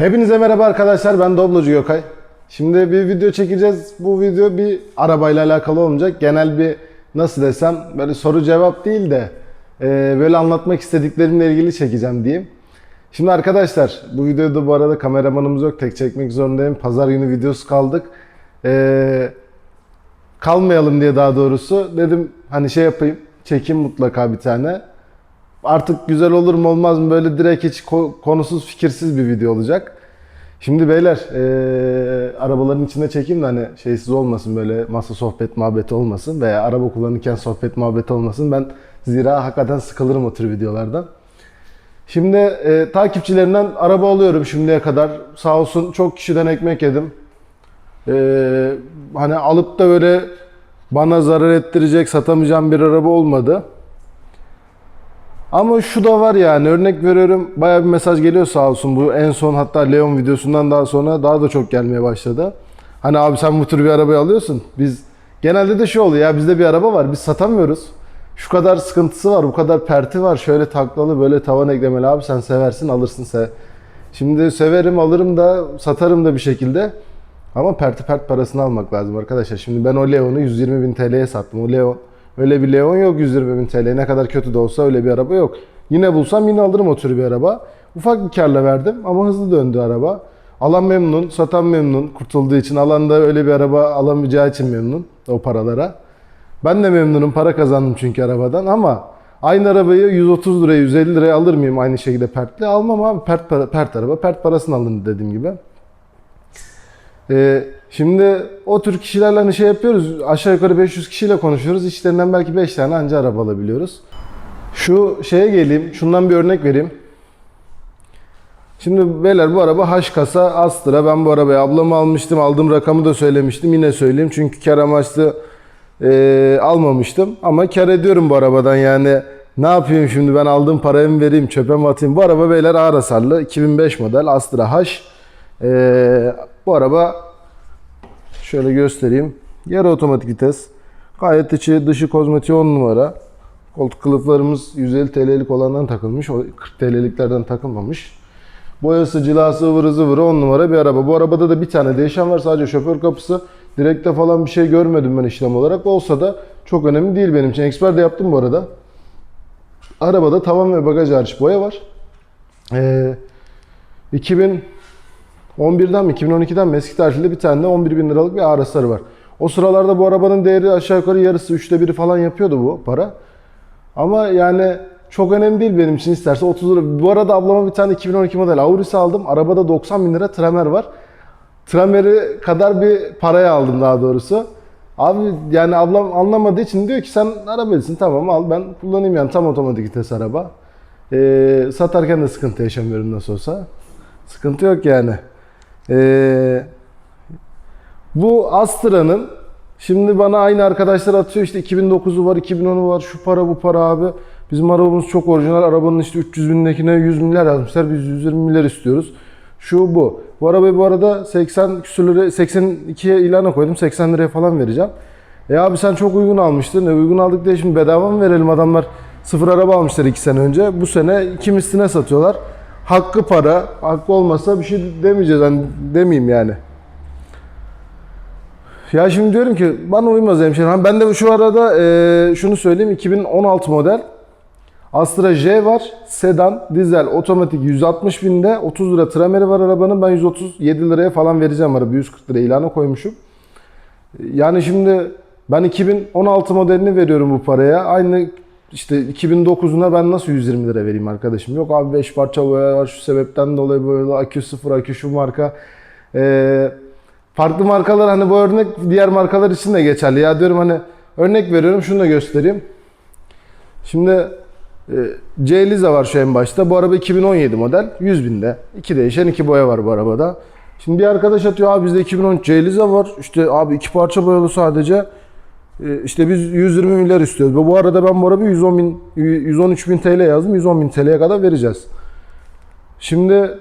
Hepinize merhaba arkadaşlar ben Doblocu Gökay. Şimdi bir video çekeceğiz. Bu video bir arabayla alakalı olmayacak. Genel bir nasıl desem böyle soru cevap değil de e, böyle anlatmak istediklerimle ilgili çekeceğim diyeyim. Şimdi arkadaşlar bu videoda bu arada kameramanımız yok. Tek çekmek zorundayım. Pazar günü videosu kaldık. E, kalmayalım diye daha doğrusu dedim hani şey yapayım çekeyim mutlaka bir tane. Artık güzel olur mu olmaz mı böyle direkt hiç ko- konusuz fikirsiz bir video olacak. Şimdi beyler eee, arabaların içinde çekeyim de hani şeysiz olmasın böyle masa sohbet muhabbeti olmasın veya araba kullanırken sohbet muhabbeti olmasın. Ben zira hakikaten sıkılırım o tür videolardan. Şimdi eee, takipçilerinden araba alıyorum şimdiye kadar. Sağ olsun çok kişiden ekmek yedim. Eee, hani alıp da böyle bana zarar ettirecek satamayacağım bir araba olmadı. Ama şu da var yani örnek veriyorum baya bir mesaj geliyor sağ olsun bu en son hatta Leon videosundan daha sonra daha da çok gelmeye başladı. Hani abi sen bu tür bir arabayı alıyorsun. Biz genelde de şu oluyor ya bizde bir araba var biz satamıyoruz. Şu kadar sıkıntısı var bu kadar perti var şöyle taklalı böyle tavan eklemeli abi sen seversin alırsın se. Şimdi severim alırım da satarım da bir şekilde. Ama perti pert parasını almak lazım arkadaşlar. Şimdi ben o Leon'u 120 bin TL'ye sattım. O Leon öyle bir Leon yok 120 bin TL. Ne kadar kötü de olsa öyle bir araba yok. Yine bulsam yine alırım o tür bir araba. Ufak bir karla verdim ama hızlı döndü araba. Alan memnun, satan memnun. Kurtulduğu için alan da öyle bir araba alamayacağı için memnun o paralara. Ben de memnunum. Para kazandım çünkü arabadan ama aynı arabayı 130 liraya 150 liraya alır mıyım aynı şekilde pertli? Almam abi. Pert, para, pert araba. Pert parasını alın dediğim gibi. Ee, şimdi o tür kişilerle hani şey yapıyoruz. Aşağı yukarı 500 kişiyle konuşuyoruz. İçlerinden belki 5 tane anca araba alabiliyoruz. Şu şeye geleyim. Şundan bir örnek vereyim. Şimdi beyler bu araba H kasa Astra. Ben bu arabayı ablama almıştım. Aldığım rakamı da söylemiştim. Yine söyleyeyim. Çünkü kar amaçlı e, almamıştım. Ama kar ediyorum bu arabadan yani. Ne yapayım şimdi ben aldığım parayı mı vereyim çöpe mi atayım? Bu araba beyler ağır hasarlı. 2005 model Astra H. E, bu araba şöyle göstereyim. Yarı otomatik vites. Gayet içi dışı kozmetiği 10 numara. Koltuk kılıflarımız 150 TL'lik olandan takılmış. O 40 TL'liklerden takılmamış. Boyası, cilası, ıvırı zıvırı 10 numara bir araba. Bu arabada da bir tane değişen var. Sadece şoför kapısı. Direkte falan bir şey görmedim ben işlem olarak. Olsa da çok önemli değil benim için. Expert de yaptım bu arada. Arabada tavan ve bagaj hariç boya var. Ee, 2011'den mi 2012'den mi eski tarihli bir tane de 11 bin liralık bir ağrısları var. O sıralarda bu arabanın değeri aşağı yukarı yarısı üçte biri falan yapıyordu bu para. Ama yani çok önemli değil benim için isterse 30 lira. Bu arada ablama bir tane 2012 model Auris aldım. Arabada 90 bin lira Tramer var. Tramer'i kadar bir paraya aldım daha doğrusu. Abi yani ablam anlamadığı için diyor ki sen arabacısın tamam al ben kullanayım yani tam otomatik vites araba. Ee, satarken de sıkıntı yaşamıyorum nasıl olsa. Sıkıntı yok yani. Ee, bu Astra'nın şimdi bana aynı arkadaşlar atıyor işte 2009'u var 2010'u var şu para bu para abi. Bizim arabamız çok orijinal arabanın işte 300 bindekine 100 milyar yazmışlar biz 120 milyar istiyoruz. Şu bu. Bu arabayı bu arada 80 küsür lira 82'ye ilana koydum 80 liraya falan vereceğim. E abi sen çok uygun almıştın. E uygun aldık diye şimdi bedava mı verelim adamlar sıfır araba almışlar 2 sene önce. Bu sene iki misline satıyorlar. Hakkı para. Hakkı olmasa bir şey demeyeceğiz. Hani demeyeyim yani. Ya şimdi diyorum ki bana uymaz hemşehrim. Ha, Ben de şu arada e, şunu söyleyeyim 2016 model Astra J var. Sedan, dizel, otomatik 160 binde 30 lira trameri var arabanın. Ben 137 liraya falan vereceğim araba. 140 lira ilana koymuşum. Yani şimdi ben 2016 modelini veriyorum bu paraya. Aynı işte 2009'una ben nasıl 120 lira vereyim arkadaşım? Yok abi 5 parça boya var şu sebepten dolayı böyle akü sıfır akü şu marka. Ee, farklı markalar hani bu örnek diğer markalar için de geçerli. Ya diyorum hani örnek veriyorum şunu da göstereyim. Şimdi e, C Liza var şu en başta. Bu araba 2017 model. 100 binde. İki değişen iki boya var bu arabada. Şimdi bir arkadaş atıyor abi bizde 2013 C Liza var. İşte abi iki parça boyalı sadece. E, İşte biz 120 milyar istiyoruz. Bu arada ben bu arabayı 110 bin, 113 bin TL yazdım. 110 bin TL'ye kadar vereceğiz. Şimdi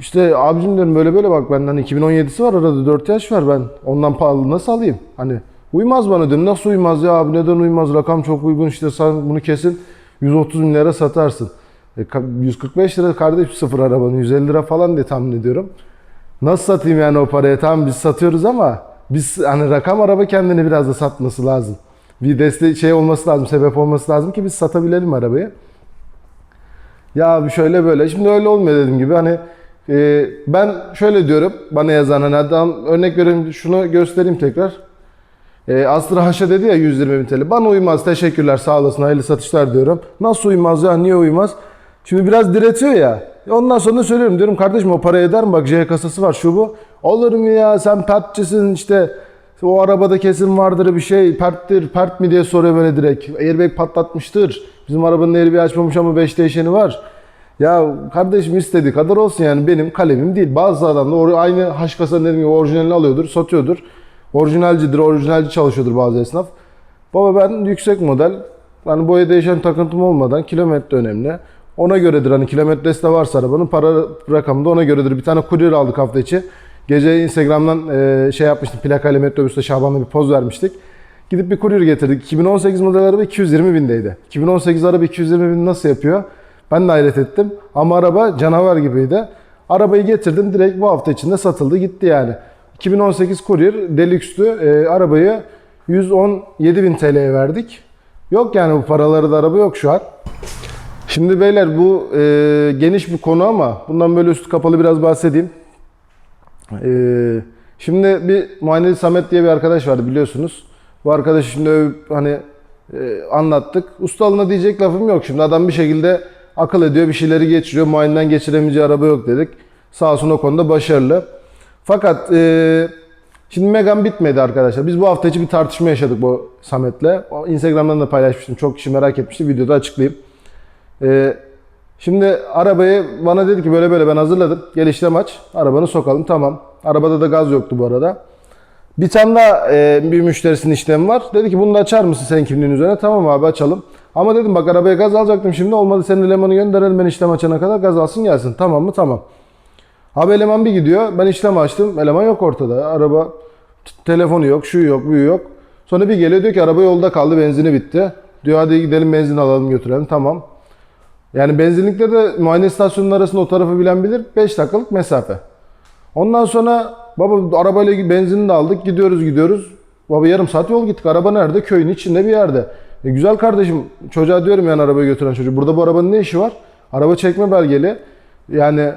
işte abicim diyorum böyle böyle bak benden 2017'si var arada 4 yaş var ben ondan pahalı nasıl alayım? Hani uymaz bana diyorum nasıl uymaz ya abi neden uymaz rakam çok uygun işte sen bunu kesin 130 milyara satarsın. E, ka- 145 lira kardeş sıfır arabanın 150 lira falan diye tahmin ediyorum. Nasıl satayım yani o paraya? Tamam biz satıyoruz ama biz hani rakam araba kendini biraz da satması lazım. Bir destek şey olması lazım, sebep olması lazım ki biz satabilelim arabayı. Ya abi şöyle böyle. Şimdi öyle olmuyor dediğim gibi. Hani e, ben şöyle diyorum bana yazan hani adam örnek vereyim şunu göstereyim tekrar. E, Astra Haşa dedi ya 120 bin TL. Bana uymaz teşekkürler sağ olasın hayırlı satışlar diyorum. Nasıl uymaz ya niye uymaz? Şimdi biraz diretiyor ya. Ondan sonra söylüyorum diyorum kardeşim o para eder mi? Bak J kasası var şu bu. Olur mu ya sen pertçisin işte o arabada kesin vardır bir şey perttir pert mi diye soruyor böyle direkt. Airbag patlatmıştır. Bizim arabanın airbag açmamış ama 5 değişeni var. Ya kardeşim istediği kadar olsun yani benim kalemim değil. Bazı adam da aynı haş kasanın dediğim gibi orijinalini alıyordur, satıyordur. Orijinalcidir, orijinalci çalışıyordur bazı esnaf. Baba ben yüksek model, hani boya değişen takıntım olmadan kilometre önemli. Ona göredir hani kilometresi de varsa arabanın para rakamı da ona göredir. Bir tane kuryer aldık hafta içi. Gece Instagram'dan e, şey yapmıştım plakayla metrobüste Şaban'la bir poz vermiştik. Gidip bir kuryer getirdik. 2018 model araba 220 bindeydi. 2018 araba 220 bin nasıl yapıyor? Ben de hayret ettim. Ama araba canavar gibiydi. Arabayı getirdim direkt bu hafta içinde satıldı gitti yani. 2018 Courier Deluxe'tü. E, arabayı 117 bin TL'ye verdik. Yok yani bu paraları da araba yok şu an. Şimdi beyler bu e, geniş bir konu ama bundan böyle üstü kapalı biraz bahsedeyim. E, şimdi bir muayeneci Samet diye bir arkadaş vardı biliyorsunuz. Bu arkadaş şimdi övüp hani e, anlattık. Ustalığına diyecek lafım yok şimdi. Adam bir şekilde akıl ediyor, bir şeyleri geçiriyor. Muayeneden geçiremeyeceği araba yok dedik. Sağ olsun o konuda başarılı. Fakat e, şimdi Megan bitmedi arkadaşlar. Biz bu hafta içi bir tartışma yaşadık bu Samet'le. Instagram'dan da paylaşmıştım. Çok kişi merak etmişti. Videoda açıklayayım. E, şimdi arabayı bana dedi ki böyle böyle ben hazırladım. Gel işlem aç. Arabanı sokalım. Tamam. Arabada da gaz yoktu bu arada. Bir tane daha e, bir müşterisinin işlemi var. Dedi ki bunu da açar mısın sen kimliğin üzerine? Tamam abi açalım. Ama dedim bak arabaya gaz alacaktım şimdi olmadı senin elemanı gönderelim ben işlem açana kadar gaz alsın gelsin. Tamam mı? Tamam. Abi eleman bir gidiyor. Ben işlem açtım. Eleman yok ortada. Araba telefonu yok, şu yok, bu yok. Sonra bir geliyor diyor ki araba yolda kaldı, benzini bitti. Diyor hadi gidelim benzin alalım götürelim. Tamam. Yani benzinlikte de muayene istasyonunun arasında o tarafı bilen bilir. 5 dakikalık mesafe. Ondan sonra baba arabayla benzinini de aldık. Gidiyoruz gidiyoruz. Baba yarım saat yol gittik. Araba nerede? Köyün içinde bir yerde. E güzel kardeşim çocuğa diyorum yani arabayı götüren çocuk. Burada bu arabanın ne işi var? Araba çekme belgeli. Yani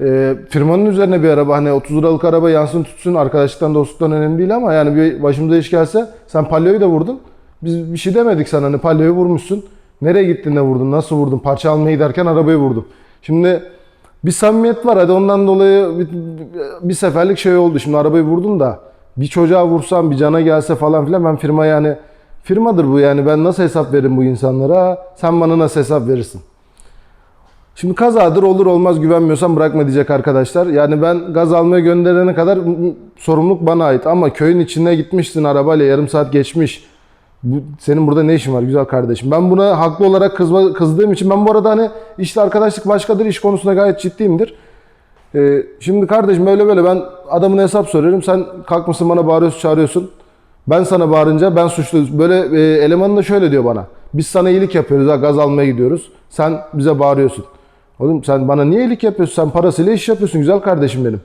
e, firmanın üzerine bir araba hani 30 liralık araba yansın tutsun arkadaşlıktan dostluktan önemli değil ama yani bir başımıza iş gelse sen palyoyu da vurdun. Biz bir şey demedik sana hani palyoyu vurmuşsun. Nereye gittin de vurdun? Nasıl vurdun? Parça almaya giderken arabayı vurdum. Şimdi bir samimiyet var hadi ondan dolayı bir, bir seferlik şey oldu. Şimdi arabayı vurdun da bir çocuğa vursam bir cana gelse falan filan ben firma yani firmadır bu yani ben nasıl hesap veririm bu insanlara sen bana nasıl hesap verirsin? Şimdi kazadır olur olmaz güvenmiyorsan bırakma diyecek arkadaşlar. Yani ben gaz almaya gönderene kadar sorumluluk bana ait. Ama köyün içine gitmişsin arabayla yarım saat geçmiş. Bu, senin burada ne işin var güzel kardeşim? Ben buna haklı olarak kızma, kızdığım için ben bu arada hani işte arkadaşlık başkadır iş konusunda gayet ciddiyimdir. Ee, şimdi kardeşim böyle böyle ben adamın hesap soruyorum. Sen kalkmışsın bana bağırıyorsun çağırıyorsun. Ben sana bağırınca ben suçlu. Böyle e, elemanın da şöyle diyor bana. Biz sana iyilik yapıyoruz ha gaz almaya gidiyoruz. Sen bize bağırıyorsun. Oğlum sen bana niye iyilik yapıyorsun? Sen parasıyla iş yapıyorsun güzel kardeşim benim.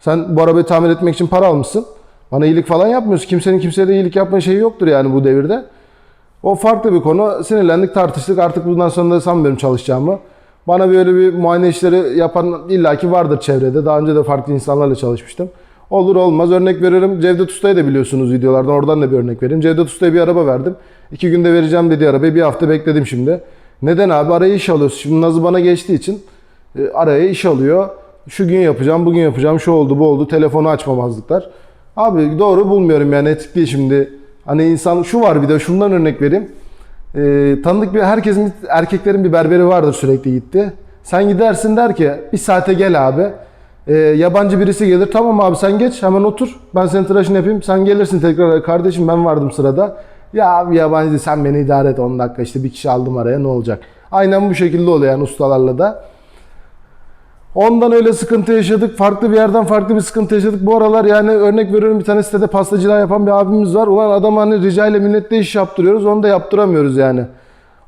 Sen bu arabayı tamir etmek için para almışsın. Bana iyilik falan yapmıyorsun. Kimsenin kimseye de iyilik yapma şeyi yoktur yani bu devirde. O farklı bir konu. Sinirlendik, tartıştık. Artık bundan sonra da sanmıyorum çalışacağımı. Bana böyle bir muayene işleri yapan illaki vardır çevrede. Daha önce de farklı insanlarla çalışmıştım. Olur olmaz. Örnek veririm. Cevdet Usta'yı da biliyorsunuz videolardan. Oradan da bir örnek vereyim. Cevdet Usta'ya bir araba verdim. İki günde vereceğim dediği arabayı bir hafta bekledim şimdi. Neden abi? Araya iş alıyorsun. Şimdi Nazı bana geçtiği için e, araya iş alıyor. Şu gün yapacağım, bugün yapacağım, şu oldu, bu oldu. Telefonu açmamazlıklar. Abi doğru bulmuyorum yani etik değil şimdi. Hani insan şu var bir de şundan örnek vereyim. Ee, tanıdık bir herkesin erkeklerin bir berberi vardır sürekli gitti. Sen gidersin der ki bir saate gel abi. Ee, yabancı birisi gelir. Tamam abi sen geç hemen otur. Ben senin tıraşını yapayım. Sen gelirsin tekrar. Kardeşim ben vardım sırada. Ya abi yabancı sen beni idare et 10 dakika işte bir kişi aldım araya ne olacak. Aynen bu şekilde oluyor yani ustalarla da. Ondan öyle sıkıntı yaşadık. Farklı bir yerden farklı bir sıkıntı yaşadık. Bu aralar yani örnek veriyorum bir tane sitede pastacılığa yapan bir abimiz var. Ulan adam hani rica ile minnetle iş yaptırıyoruz. Onu da yaptıramıyoruz yani.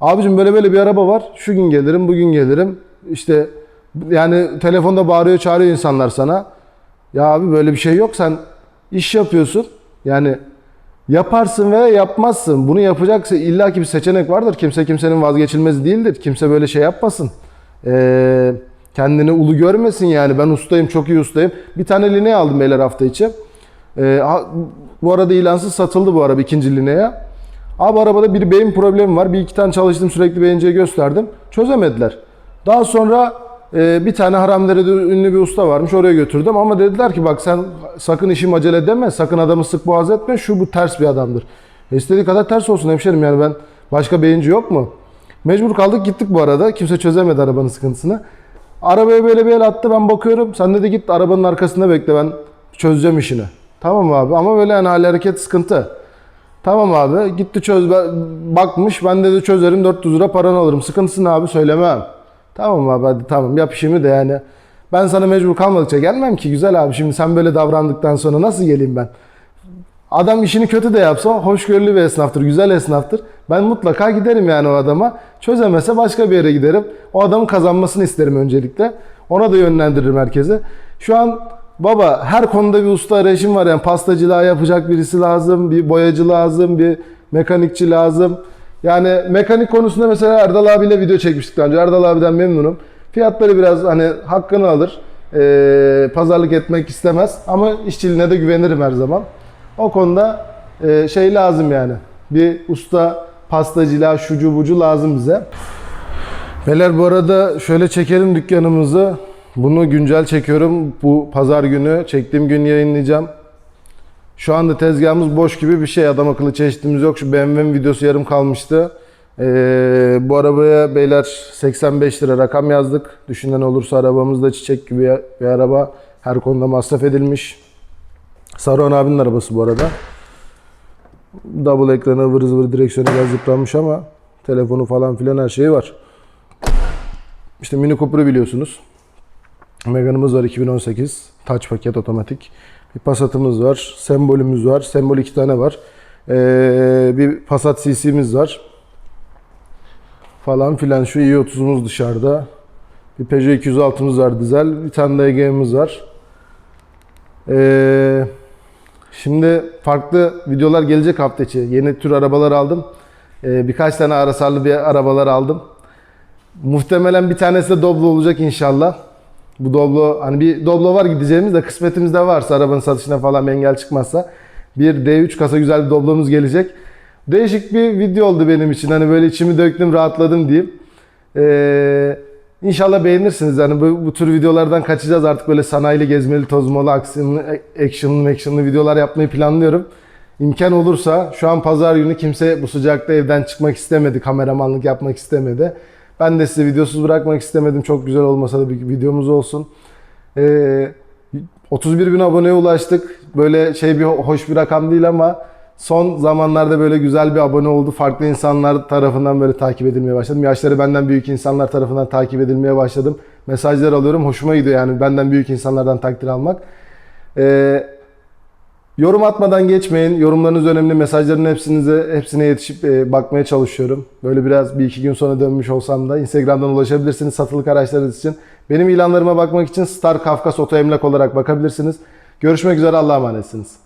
Abicim böyle böyle bir araba var. Şu gün gelirim, bugün gelirim. İşte yani telefonda bağırıyor, çağırıyor insanlar sana. Ya abi böyle bir şey yok. Sen iş yapıyorsun. Yani yaparsın veya yapmazsın. Bunu yapacaksa illaki bir seçenek vardır. Kimse kimsenin vazgeçilmezi değildir. Kimse böyle şey yapmasın. Ee, kendini ulu görmesin yani. Ben ustayım, çok iyi ustayım. Bir tane lineye aldım beyler hafta içi. Ee, bu arada ilansız satıldı bu araba ikinci lineye. Abi arabada bir beyin problemi var. Bir iki tane çalıştım sürekli beyinciye gösterdim. Çözemediler. Daha sonra e, bir tane Haramdere'de ünlü bir usta varmış oraya götürdüm ama dediler ki bak sen sakın işim acele deme sakın adamı sık boğaz etme şu bu ters bir adamdır. E istediği kadar ters olsun hemşerim yani ben başka beyinci yok mu? Mecbur kaldık gittik bu arada kimse çözemedi arabanın sıkıntısını. Arabaya böyle bir el attı ben bakıyorum sen dedi git arabanın arkasında bekle ben çözeceğim işini. Tamam abi ama böyle yani hali hareket sıkıntı. Tamam abi gitti çöz bakmış ben dedi çözerim 400 lira paranı alırım. Sıkıntısı ne abi söylemem. Tamam abi hadi tamam yap işimi de yani. Ben sana mecbur kalmadıkça gelmem ki güzel abi şimdi sen böyle davrandıktan sonra nasıl geleyim ben? Adam işini kötü de yapsa hoşgörülü bir esnaftır, güzel esnaftır. Ben mutlaka giderim yani o adama. Çözemese başka bir yere giderim. O adamın kazanmasını isterim öncelikle. Ona da yönlendiririm herkese. Şu an baba her konuda bir usta arayışım var. Yani pastacılığa yapacak birisi lazım, bir boyacı lazım, bir mekanikçi lazım. Yani mekanik konusunda mesela Erdal abiyle video çekmiştik daha önce. Erdal abiden memnunum. Fiyatları biraz hani hakkını alır. Ee, pazarlık etmek istemez ama işçiliğine de güvenirim her zaman. O konuda e, şey lazım yani. Bir usta pastacılığa şucu bucu lazım bize. Beyler bu arada şöyle çekelim dükkanımızı. Bunu güncel çekiyorum. Bu pazar günü çektiğim gün yayınlayacağım. Şu anda tezgahımız boş gibi bir şey. Adam akıllı çeşitimiz yok. Şu BMW videosu yarım kalmıştı. Ee, bu arabaya beyler 85 lira rakam yazdık. Düşünen olursa arabamız da çiçek gibi bir araba. Her konuda masraf edilmiş. Saruhan abinin arabası bu arada. Double ekranı ıvır zıvır direksiyonu biraz yıpranmış ama telefonu falan filan her şeyi var. İşte Mini Cooper'ı biliyorsunuz. Megane'ımız var 2018. Touch paket otomatik. Bir Passat'ımız var. Sembolümüz var. Sembol iki tane var. Ee, bir Passat CC'miz var. Falan filan. Şu i30'umuz dışarıda. Bir Peugeot 206'mız var dizel. Bir tane de Ege'miz var. Ee, şimdi farklı videolar gelecek hafta içi. Yeni tür arabalar aldım. Ee, birkaç tane arasarlı bir arabalar aldım. Muhtemelen bir tanesi de Doblo olacak inşallah. Bu Doblo hani bir Doblo var gideceğimiz de kısmetimizde varsa arabanın satışına falan bir engel çıkmazsa bir D3 kasa güzel bir Doblo'muz gelecek. Değişik bir video oldu benim için. Hani böyle içimi döktüm, rahatladım diyeyim. Ee, inşallah beğenirsiniz. Yani bu, bu tür videolardan kaçacağız artık böyle sanayili, gezmeli, tozmalı, aksiyonlu, actionlı, actionlı videolar yapmayı planlıyorum. İmkan olursa şu an pazar günü kimse bu sıcakta evden çıkmak istemedi, kameramanlık yapmak istemedi. Ben de sizi videosuz bırakmak istemedim. Çok güzel olmasa da bir videomuz olsun. Ee, 31 bin aboneye ulaştık. Böyle şey bir hoş bir rakam değil ama son zamanlarda böyle güzel bir abone oldu. Farklı insanlar tarafından böyle takip edilmeye başladım. Yaşları benden büyük insanlar tarafından takip edilmeye başladım. Mesajlar alıyorum. Hoşuma gidiyor yani benden büyük insanlardan takdir almak. Ee, yorum atmadan geçmeyin. Yorumlarınız önemli. Mesajların hepsinize hepsine yetişip e, bakmaya çalışıyorum. Böyle biraz bir iki gün sonra dönmüş olsam da Instagram'dan ulaşabilirsiniz satılık araçlarınız için. Benim ilanlarıma bakmak için Star Kafkas Oto Emlak olarak bakabilirsiniz. Görüşmek üzere Allah'a emanetsiniz.